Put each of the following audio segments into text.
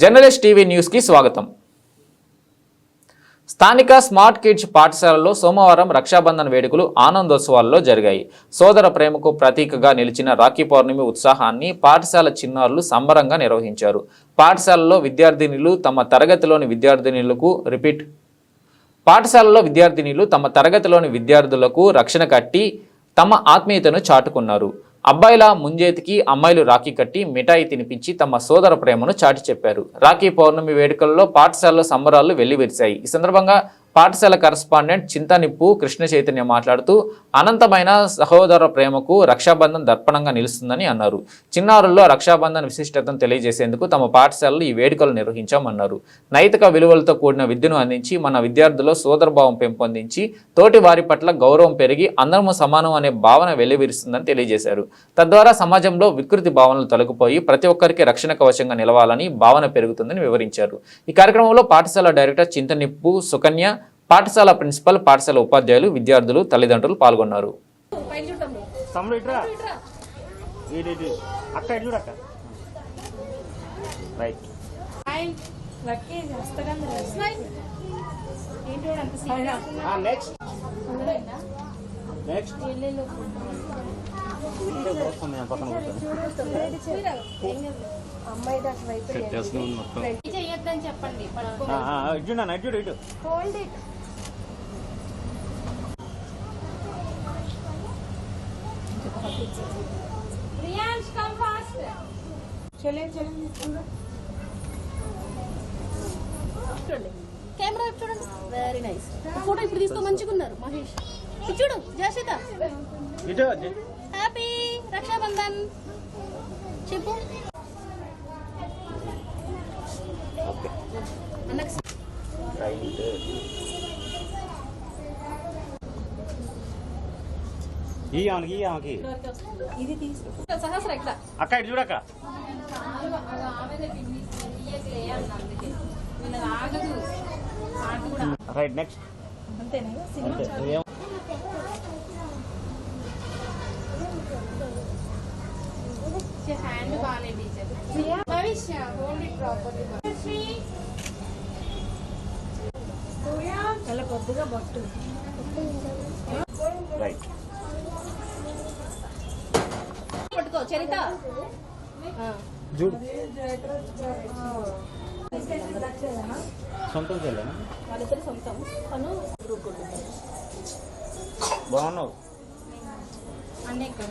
Journalist TV న్యూస్కి స్వాగతం. స్థానిక స్మార్ట్ కిడ్స్ పాఠశాలలో సోమవారం రక్షాబంధన్ వేడుకలు ఆనందోత్సవాల్లో జరిగాయి. సోదర ప్రేమకు ప్రతీకగా నిలిచిన రాఖీ పౌర్ణమి ఉత్సాహాన్ని పాఠశాల చిన్నారులు సంబరంగా నిర్వహించారు. పాఠశాలలో విద్యార్థినులు తమ తరగతిలోని విద్యార్థినులకు రిపీట్ పాఠశాలలో విద్యార్థినులు తమ తరగతిలోని విద్యార్థులకు రక్షణ కట్టి తమ ఆత్మీయతను చాటుకున్నారు. అబ్బాయిల ముంజేతికి అమ్మాయిలు రాఖీ కట్టి మిఠాయి తినిపించి తమ సోదర ప్రేమను చాటి చెప్పారు. రాఖీ పౌర్ణమి వేడుకల్లో పాఠశాలలో సంబరాలు వెల్లివిరిశాయి. ఈ సందర్భంగా పాఠశాల కరస్పాండెంట్ చింతనిప్పు కృష్ణ చైతన్య మాట్లాడుతూ అనంతమైన సహోదర ప్రేమకు రక్షాబంధన్ దర్పణంగా నిలుస్తుందని అన్నారు. చిన్నారుల్లో రక్షాబంధన్ విశిష్టతను తెలియజేసేందుకు తమ పాఠశాలలో ఈ వేడుకలు నిర్వహించామన్నారు. నైతిక విలువలతో కూడిన విద్యను అందించి మన విద్యార్థుల్లో సోదరభావం పెంపొందించి తోటి వారి పట్ల గౌరవం పెరిగి అందరము సమానం అనే భావన వెల్లివిరుస్తుందని తెలియజేశారు. తద్వారా సమాజంలో వికృతి భావనలు తొలగిపోయి ప్రతి ఒక్కరికి రక్షణ కవచంగా నిలవాలని భావన పెరుగుతుందని వివరించారు. ఈ కార్యక్రమంలో పాఠశాల డైరెక్టర్ చింతనిప్పు సుకన్య పాఠశాల ప్రిన్సిపల్ పాఠశాల ఉపాధ్యాయులు విద్యార్థులు తల్లిదండ్రులు పాల్గొన్నారు. అమ్మాయి దాకా వైపు చెయ్యొద్దని చెప్పండి. పడుకో ఆ, ఆ, ఇటు హోల్డ్ ఇట్ రియాన్స్ కమ్ ఫాస్ట్ చెల్లెం చెల్లెం తీసుకుందా? కెమెరా చూడండి. వెరీ నైస్ ఫోటో ఇప్పుడు తీసుకో మంచిగా ఉన్నారు మహేష్. చూడు జషిత. ఇటు హ్యాపీ రక్షాబంధన్. చెప్పు. ఓకే అన్నకు రైట్ ఈ ఆమెకి ఈ ఆమెకి ఇది తీసుకో సహస్ర ఇక్కడ అక్క ఇటు చూడక్క ఆగదు మాట కూడా రైట్ నెక్స్ట్ అంతేనా సినిమా నువ్వేం హ్యాండ్ బాగానే teacher Bhavishya hold it properly చాలా కొద్దిగా బొట్టు రైట్ పట్టుకో చరిత. సొంతం చెల్లేనా వాళ్ళిద్దరు సొంతం. తను గ్రూప్ బాగున్నావు. అన్నీ ఇక్కడ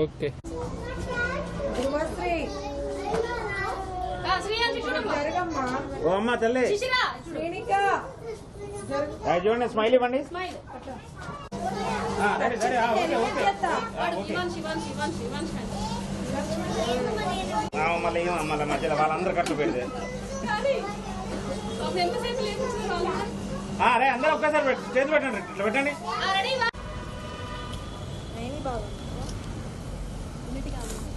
ఓకే. అమ్మ. తల్లి. చూడండి స్మైల్ ఇవ్వండి. స్మైల్. ఆ, సరే సరే ఆ, ఓకే ఓకే. వాడు శివాన్ శివాన్ శివాన్ శివాన్ ఆ, మళ్ళీ మళ్ళీ మధ్యలో వాళ్ళందరూ కట్లు పెడితే. అరే అందరూ ఒక్కసారి పెట్టు చేతి పెట్టండి ఇట్లా పెట్టండి. everything else.